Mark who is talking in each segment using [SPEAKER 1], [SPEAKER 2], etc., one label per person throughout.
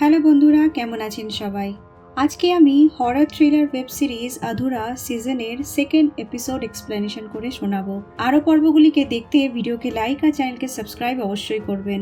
[SPEAKER 1] Hello বন্ধুরা, কেমন আছেন সবাই? আজকে আমি horror thriller web series Adhura সিজনের সেকেন্ড এপিসোড এক্সপ্লেনেশন করে শোনাবো। আরও পর্বগুলিকে দেখতে ভিডিওকে লাইক আর চ্যানেলকে সাবস্ক্রাইব অবশ্যই করবেন।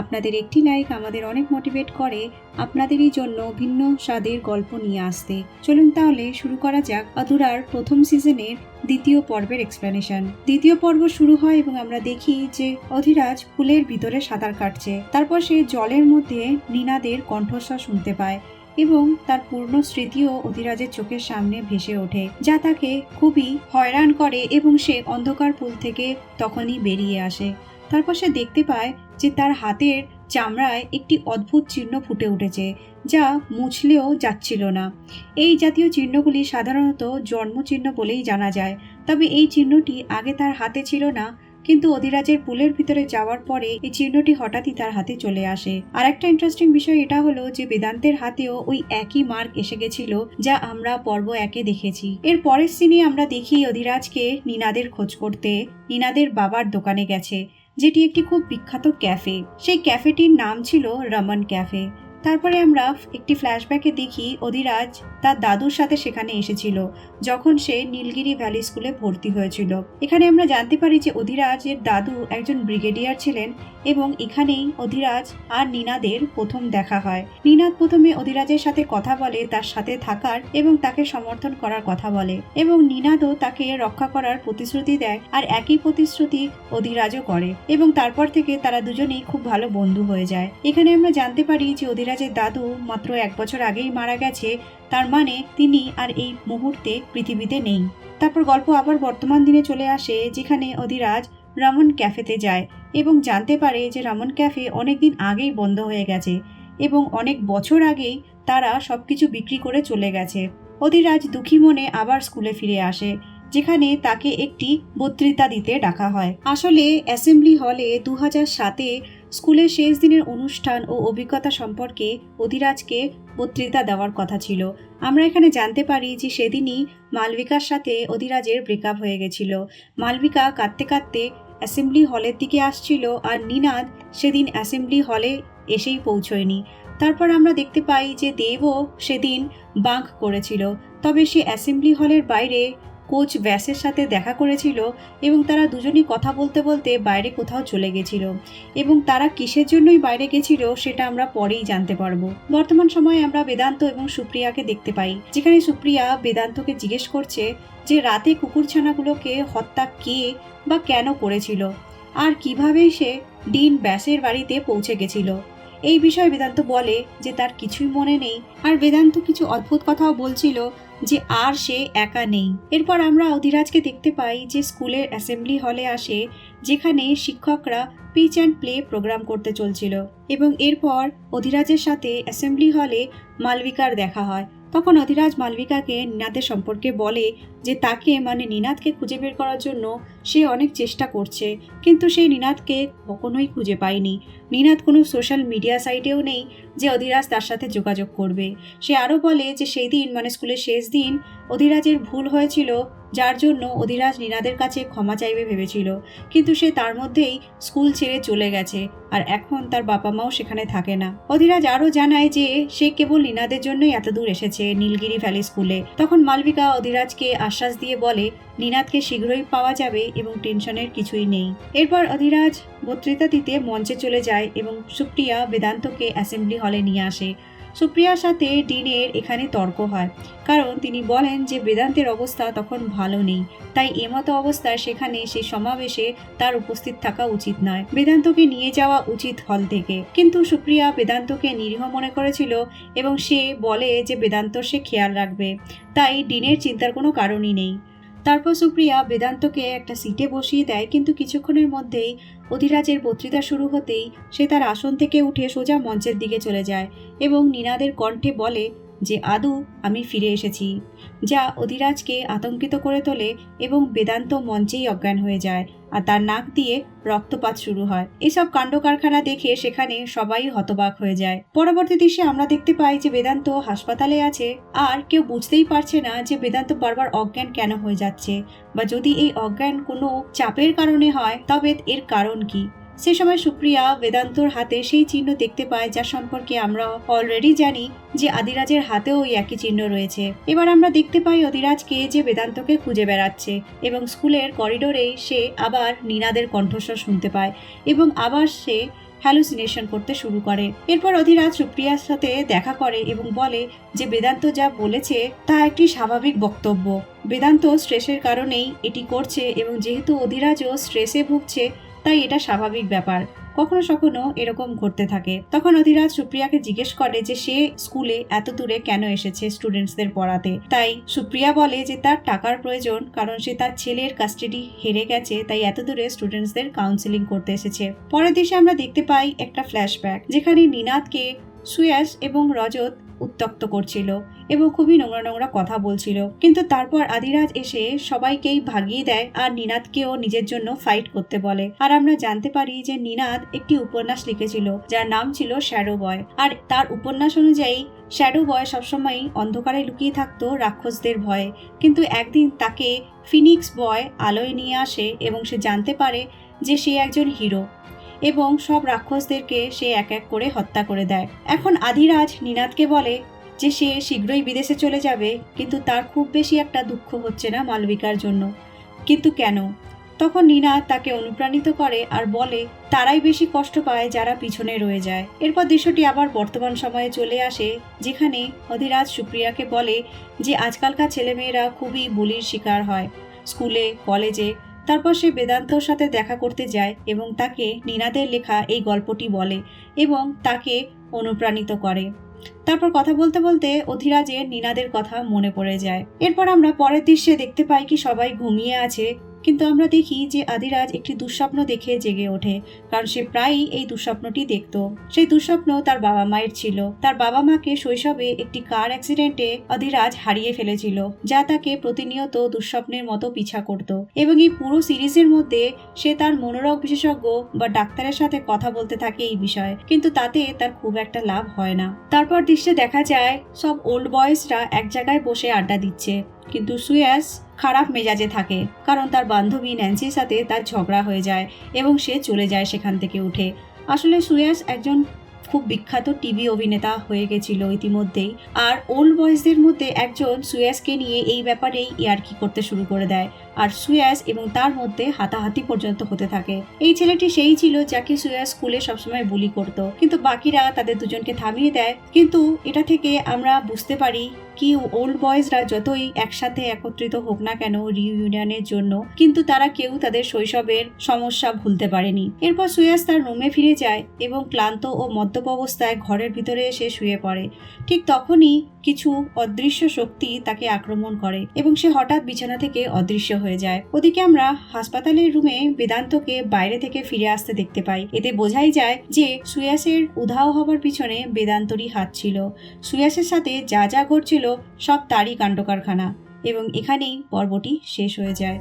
[SPEAKER 1] আপনাদের একটি লাইক আমাদের অনেক মোটিভেট করে আপনাদেরই জন্য ভিন্ন স্বাদের গল্প নিয়ে আসতে। চলুন তাহলে শুরু করা যাক আধুরার প্রথম সিজনের দ্বিতীয় পর্বের এক্সপ্লেনেশন দ্বিতীয় পর্ব শুরু হয় এবং আমরা দেখি যে অধিরাজ পুলের ভিতরে সাঁতার কাটছে। তারপর সে জলের মধ্যে নীনাদের কণ্ঠস্বর শুনতে পায় এবং তার পূর্ণ স্মৃতিও অধিরাজের চোখের সামনে ভেসে ওঠে, যা তাকে খুবই হয়রান করে এবং সে অন্ধকার পুল থেকে তখনই বেরিয়ে আসে। তারপর সে দেখতে পায় যে তার হাতের চামড়ায় একটি অদ্ভুত চিহ্ন ফুটে উঠেছে, যা মুছলেও যাচ্ছিল না। এই জাতীয় চিহ্নগুলি সাধারণত জন্মচিহ্ন বলেই জানা যায়, তবে এই চিহ্নটি আগে তার হাতে ছিল না, কিন্তু অধিরাজের পুলের ভিতরে যাওয়ার পরে এই চিহ্নটি হঠাৎই তার হাতে চলে আসে। আর একটা ইন্টারেস্টিং বিষয় এটা হলো যে বেদান্তের হাতেও ওই একই মার্ক এসে গেছিল, যা আমরা পর্ব একে দেখেছি। এর পরের সিনে আমরা দেখি অধিরাজকে নিনাদের খোঁজ করতে, নিনাদের বাবার দোকানে গেছে। যেটি একটি খুব বিখ্যাত ক্যাফে। সেই ক্যাফেটির নাম ছিল রমন ক্যাফে। তারপরে আমরা একটি ফ্ল্যাশব্যাকে দেখি অধিরাজ তার দাদুর সাথে সেখানে এসেছিল, যখন সে নীলগিরি ভ্যালি স্কুলে ভর্তি হয়েছিল। এখানে আমরা জানতে পারি যে অধিরাজের দাদু একজন ব্রিগেডিয়ার ছিলেন এবং এখানেই অধিরাজ আর নিনাদের প্রথম দেখা হয়। নিনাদ প্রথমে অধিরাজের সাথে কথা বলে, তার সাথে থাকার এবং তাকে সমর্থন করার কথা বলে এবং নিনাদও তাকে রক্ষা করার প্রতিশ্রুতি দেয় আর একই প্রতিশ্রুতি অধিরাজও করে এবং তারপর থেকে তারা দুজনেই খুব ভালো বন্ধু হয়ে যায়। এখানে আমরা জানতে পারি যে অধিরাজের দাদু মাত্র এক বছর আগেই মারা গেছে, তার মানে তিনি আর এই মুহূর্তে পৃথিবীতে নেই। তারপর গল্প আবার বর্তমান দিনে চলে আসে, যেখানে অধিরাজ রামন ক্যাফেতে যায় এবং জানতে পারে যে রমন ক্যাফে অনেকদিন আগেই বন্ধ হয়ে গেছে এবং অনেক বছর আগেই তারা সব কিছু বিক্রি করে চলে গেছে। অধিরাজ দুঃখী মনে আবার স্কুলে ফিরে আসে, যেখানে তাকে একটি বক্তৃতা দিতে ডাকা হয়। আসলে অ্যাসেম্বলি হলে দু হাজার সাতে স্কুলের শেষ দিনের অনুষ্ঠান ও অভিজ্ঞতা সম্পর্কে অধিরাজকে বক্তৃতা দেওয়ার কথা ছিল। আমরা এখানে জানতে পারি যে সেদিনই মালবিকার সাথে অধিরাজের ব্রেকআপ হয়ে গেছিল। মালবিকা কাঁদতে কাঁদতে অ্যাসেম্বলি হলের দিকে আসছিল আর নিনাদ সেদিন অ্যাসেম্বলি হলে এসেই পৌঁছয়নি। তারপর আমরা দেখতে পাই যে দেবও সেদিন বাঁক করেছিল। তবে সে অ্যাসেম্বলি হলের বাইরে কোচ ব্যাসের সাথে দেখা করেছিল এবং তারা দুজনই কথা বলতে বলতে বাইরে কোথাও চলে গেছিল। এবং তারা কিসের জন্যই বাইরে গেছিল সেটা আমরা পরেই জানতে পারব। বর্তমান সময়ে আমরা বেদান্ত এবং সুপ্রিয়াকে দেখতে পাই, যেখানে সুপ্রিয়া বেদান্তকে জিজ্ঞেস করছে যে রাতে কুকুরছানাগুলোকে হত্যা কে বা কেন করেছিল? আর কীভাবে সে ডিন ব্যাসের বাড়িতে পৌঁছে গেছিল? এই বিষয়ে বেদান্ত বলে যে তার কিছুই মনে নেই। আর বেদান্ত কিছু অদ্ভুত কথাও বলছিল যে আর সে একা নেই। এরপর আমরা অধিরাজকে দেখতে পাই যে স্কুলের অ্যাসেম্বলি হলে আসে, যেখানে শিক্ষকরা পিচ অ্যান্ড প্লে প্রোগ্রাম করতে চলছিল। এবং এরপর অধিরাজের সাথে অ্যাসেম্বলি হলে মালবিকার দেখা হয়। তখন অধিরাজ মালবিকাকে নিনাদের সম্পর্কে বলে যে তাকে মানে নিনাদকে খুঁজে বের করার জন্য সে অনেক চেষ্টা করছে, কিন্তু সেই নিনাদকে কখনোই খুঁজে পায়নি। নিনাদ কোনো সোশ্যাল মিডিয়া সাইটেও নেই যে অধিরাজ তার সাথে যোগাযোগ করবে। সে আরও বলে যে সেই দিন মানে স্কুলের শেষ দিন, অধিরাজের ভুল হয়েছিল যার জন্য অধিরাজ নিনাদের কাছে ক্ষমা চাইবে ভেবেছিল। কিন্তু সে তার মধ্যেই স্কুল ছেড়ে চলে গেছে আর এখন তার বাবা মাও সেখানে থাকে না। অধিরাজ আরও জানায় যে সে কেবল নিনাদের জন্যই এত দূর এসেছে নীলগিরি ভ্যালি স্কুলে। তখন মালবিকা অধিরাজকে আশ্বাস দিয়ে বলে, নিনাদকে শীঘ্রই পাওয়া যাবে এবং টেনশনের কিছুই নেই। এরপর অধিরাজ বক্তৃতা দিতে মঞ্চে চলে যায় এবং সুপ্রিয়া বেদান্তকে অ্যাসেম্বলি হলে নিয়ে আসে। সুপ্রিয়ার সাথে ডিনের এখানে তর্ক হয়। কারণ তিনি বলেন যে বেদান্তের অবস্থা তখন ভালো নেই। তাই এমতো অবস্থায় সেখানে সেই সমাবেশে তার উপস্থিত থাকা উচিত নয়। বেদান্তকে নিয়ে যাওয়া উচিত হল থেকে। কিন্তু সুপ্রিয়া বেদান্তকে নিরীহ মনে করেছিল এবং সে বলে যে বেদান্ত সে খেয়াল রাখবে। তাই ডিনের চিন্তার কোনো কারণই নেই। তারপর সুপ্রিয়া বেদান্তকে একটা সিটে বসিয়ে দেয়, কিন্তু কিছুক্ষণের মধ্যেই অধিরাজের বক্তৃতা শুরু হতেই সে তার আসন থেকে উঠে সোজা মঞ্চের দিকে চলে যায় এবং নীনাদের কণ্ঠে বলে যে আদু আমি ফিরে এসেছি, যা অধিরাজকে আতঙ্কিত করে তোলে এবং বেদান্ত মঞ্চেই অজ্ঞান হয়ে যায় আর তার নাক দিয়ে রক্তপাত শুরু হয়। এসব কাণ্ড কারখানা দেখে সেখানে সবাই হতবাক হয়ে যায়। পরবর্তী দৃশ্যে আমরা দেখতে পাই যে বেদান্ত হাসপাতালে আছে আর কেউ বুঝতেই পারছে না যে বেদান্ত বারবার অজ্ঞান কেন হয়ে যাচ্ছে বা যদি এই অজ্ঞান কোনো চাপের কারণে হয়, তবে এর কারণ কি? সে সময় সুপ্রিয়া বেদান্তর হাতে সেই চিহ্ন দেখতে পায় যা সম্পর্কে আমরা অলরেডি জানি যে আদিরাজের হাতেও ওই একই চিহ্ন রয়েছে। এবার আমরা দেখতে পাই অধিরাজকে যে বেদান্তকে খুঁজে বেড়াচ্ছে এবং স্কুলের করিডোরেই সে আবার নীনাদের কণ্ঠস্বর শুনতে পায় এবং আবার সে হ্যালুসিনেশন করতে শুরু করে। এরপর অধিরাজ সুপ্রিয়ার সাথে দেখা করে এবং বলে যে বেদান্ত যা বলেছে তা একটি স্বাভাবিক বক্তব্য। বেদান্ত স্ট্রেসের কারণেই এটি করছে এবং যেহেতু অধিরাজও স্ট্রেসে ভুগছে তাই এটা স্বাভাবিক ব্যাপার। কখনো কখনো এরকম ঘটতে থাকে। তখন অধিরাজ সুপ্রিয়াকে জিজ্ঞেস করে যে সে স্কুলে এত দূরে কেন এসেছে স্টুডেন্টসদের পড়াতে? তাই সুপ্রিয়া বলে যে তার টাকার প্রয়োজন, কারণ সে তার ছেলের কাস্টাডি হেরে গেছে, তাই এত দূরে স্টুডেন্টসদের কাউন্সিলিং করতে এসেছে। পরের দেশে আমরা দেখতে পাই একটা ফ্ল্যাশব্যাক যেখানে নিনাদকে সুয়াস এবং রজত উত্তক্ত করছিল এবং খুবই নোংরা নোংরা কথা বলছিল। কিন্তু তারপর আদিরাজ এসে সবাইকেই ভাগিয়ে দেয় আর নিনাদকেও নিজের জন্য ফাইট করতে বলে। আর আমরা জানতে পারি যে নিনাদ একটি উপন্যাস লিখেছিল, যার নাম ছিল শ্যাডো বয় আর তার উপন্যাস অনুযায়ী শ্যাডো বয় সবসময় অন্ধকারে লুকিয়ে থাকতো রাক্ষসদের ভয়ে। কিন্তু একদিন তাকে ফিনিক্স বয় আলোয় নিয়ে আসে এবং সে জানতে পারে যে সে একজন হিরো এবং সব রাক্ষসদেরকে সে এক এক করে হত্যা করে দেয়। এখন আদিরাজ নিনাদকে বলে যে সে শীঘ্রই বিদেশে চলে যাবে, কিন্তু তার খুব বেশি একটা দুঃখ হচ্ছে না মালবিকার জন্য। কিন্তু কেন? তখন নিনাদ তাকে অনুপ্রাণিত করে আর বলে, তারাই বেশি কষ্ট পায় যারা পিছনে রয়ে যায়। এরপর দৃশ্যটি আবার বর্তমান সময়ে চলে আসে, যেখানে অধিরাজ সুপ্রিয়াকে বলে যে, আজকালকার ছেলেমেয়েরা খুবই বুলির শিকার হয়। স্কুলে, কলেজে তারপর সে বেদান্তর সাথে দেখা করতে যায় এবং তাকে নিনাদের লেখা এই গল্পটি বলে এবং তাকে অনুপ্রাণিত করে। তারপর কথা বলতে বলতে অধিরাজের নিনাদের কথা মনে পড়ে যায়। এরপর আমরা পরের দৃশ্যে দেখতে পাই কি সবাই ঘুমিয়ে আছে কিন্তু আমরা দেখি যে আদিরাজ একটি দুঃস্বপ্ন দেখে জেগে ওঠে, কারণ সে প্রায়ই এই দুঃস্বপ্নটি দেখত। সেই দুঃস্বপ্ন তার বাবা মায়ের ছিল। তার বাবা মাকে শৈশবে একটি কার অ্যাক্সিডেন্টে আদিরাজ হারিয়ে ফেলেছিল, যা তাকে প্রতিনিয়ত দুঃস্বপ্নের মতো পিছা করত। এবং এই পুরো সিরিজের মধ্যে সে তার মনোরোগ বিশেষজ্ঞ বা ডাক্তারের সাথে কথা বলতে থাকে এই বিষয়ে, কিন্তু তাতে তার খুব একটা লাভ হয় না। তারপর দৃশ্যে দেখা যায়, সব ওল্ড বয়েজরা এক জায়গায় বসে আড্ডা দিচ্ছে। কিন্তু সুয়াস খারাপ মেজাজে থাকে, কারণ তার বান্ধবী ন্যান্সির সাথে তার ঝগড়া হয়ে যায় এবং সে চলে যায় সেখান থেকে উঠে। আসলে সুয়াস একজন খুব বিখ্যাত টিভি অভিনেতা হয়ে গেছিল ইতিমধ্যেই, আর ওল্ড বয়েজদের মধ্যে একজন সুয়াসকে নিয়ে এই ব্যাপারেই ইয়ার্কি করতে শুরু করে দেয়, আর সুয়াস এবং তার মধ্যে হাতাহাতি পর্যন্ত হতে থাকে। এই ছেলেটি সেই ছিল যাকে সুয়াস স্কুলে সবসময় বুলি করত, কিন্তু বাকিরা তাদের দুজনকে থামিয়ে দেয়। কিন্তু এটা থেকে আমরা বুঝতে পারি কি ওল্ড বয়েজরা যতই একসাথে একত্রিত হোক না কেন রিইউনিয়নের জন্য, কিন্তু তারা কেউ তাদের শৈশবের সমস্যা ভুলতে পারেনি। এরপর সুয়াস তার রুমে ফিরে যায় এবং ক্লান্ত ও মদ্যপ অবস্থায় ঘরের ভিতরে এসে শুয়ে পড়ে। ঠিক তখনই কিছু অদৃশ্য শক্তি তাকে আক্রমণ করে এবং সে হঠাৎ বিছানা থেকে অদৃশ্য হয়ে যায়। ওদিকে আমরা হাসপাতালের রুমে বেদান্তকে বাইরে থেকে ফিরে আসতে দেখতে পাই। এতে বোঝাই যায় যে সুয়াসের উধাও হবার পিছনে বেদান্তরই হাত ছিল। সুয়াসের সাথে যা যা ঘটছিল সব তারই কাণ্ডকারখানা এবং এখানেই পর্বটি শেষ হয়ে যায়।